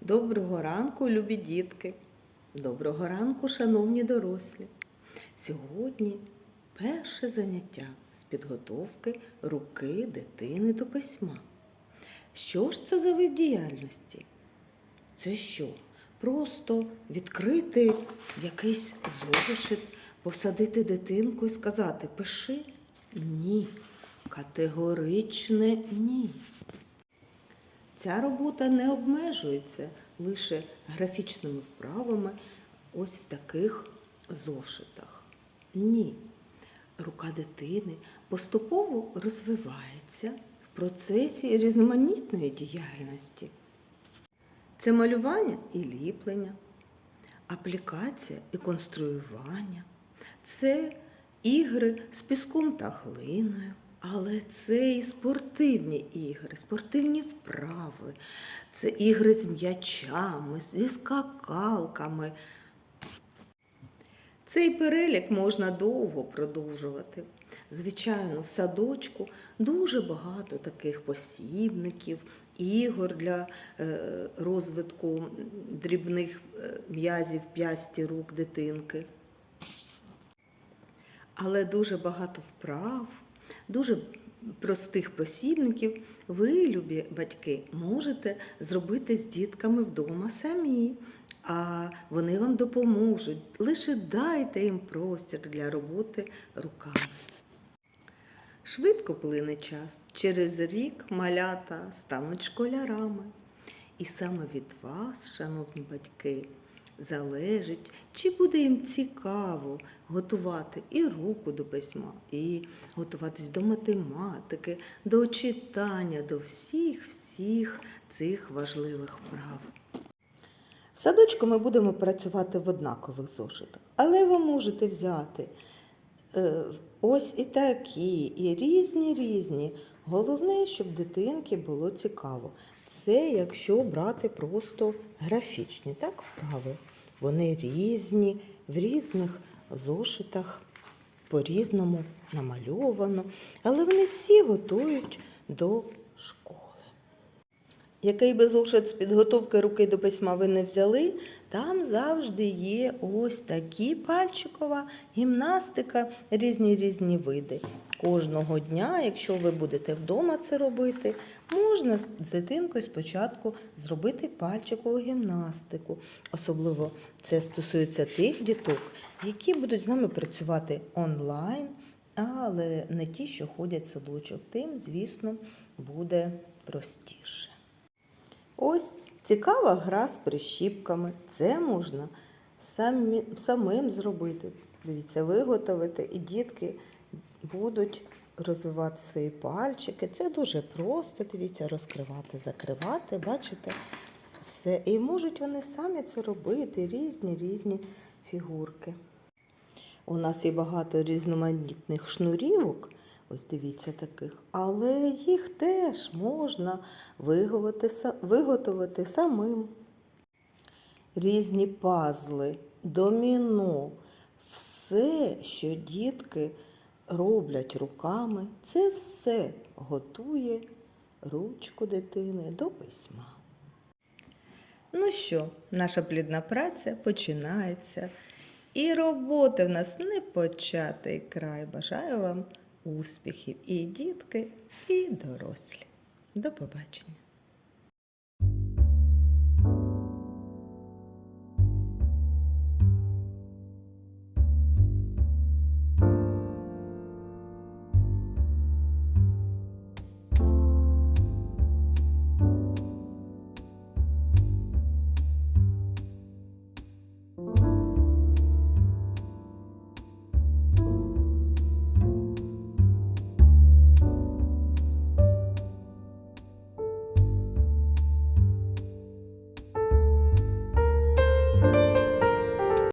Доброго ранку, любі дітки. Доброго ранку, шановні дорослі. Сьогодні перше заняття з підготовки руки дитини до письма. Що ж це за вид діяльності? Це що? Просто відкрити якийсь зошит, посадити дитинку і сказати пиши? Ні. Категоричне ні. Ця робота не обмежується лише графічними вправами ось в таких зошитах. Ні. Рука дитини поступово розвивається в процесі різноманітної діяльності. Це малювання і ліплення, аплікація і конструювання, це ігри з піском та глиною. Але це і спортивні ігри, спортивні вправи, це ігри з м'ячами, зі скакалками. Цей перелік можна довго продовжувати. Звичайно, в садочку дуже багато таких посібників, ігор для е, розвитку дрібних е, м'язів п'ясті рук дитинки. Але дуже багато вправ дуже простих посібників ви, любі батьки, можете зробити з дітками вдома самі, а вони вам допоможуть. Лише дайте їм простір для роботи руками. Швидко плине час. Через рік малята стануть школярами. І саме від вас, шановні батьки, залежить, чи буде їм цікаво готувати і руку до письма, і готуватись до математики, до читання, до всіх всіх цих важливих вправ. В садочку ми будемо працювати в однакових зошитах, але ви можете взяти е, ось і такі, і різні різні. Головне, щоб дитинки було цікаво. Це якщо брати просто графічні, так, вправи. Вони різні, в різних зошитах по-різному намальовано, але вони всі готують до школи. Який би зошит з підготовки руки до письма ви не взяли, там завжди є ось такі пальчикова гімнастика, різні різні види. Кожного дня, якщо ви будете вдома це робити, можна з дитинкою спочатку зробити пальчикову гімнастику. Особливо це стосується тих діток, які будуть з нами працювати онлайн, але не ті, що ходять в садочок. Тим, звісно, буде простіше. Ось цікава гра з прищіпками. Це можна самі, самим зробити. Дивіться, виготовити, і дітки будуть розвивати свої пальчики. Це дуже просто, дивіться, розкривати, закривати, бачите? Все. І можуть вони самі це робити, різні різні фігурки. У нас є багато різноманітних шнурівок, ось дивіться таких, але їх теж можна виготовити, виготовити самим. Різні пазли, доміно, все, що дітки роблять руками, це все готує ручку дитини до письма. Ну що, наша плідна праця починається. І роботи в нас не початий край. Бажаю вам успіхів і дітки, і дорослі. До побачення!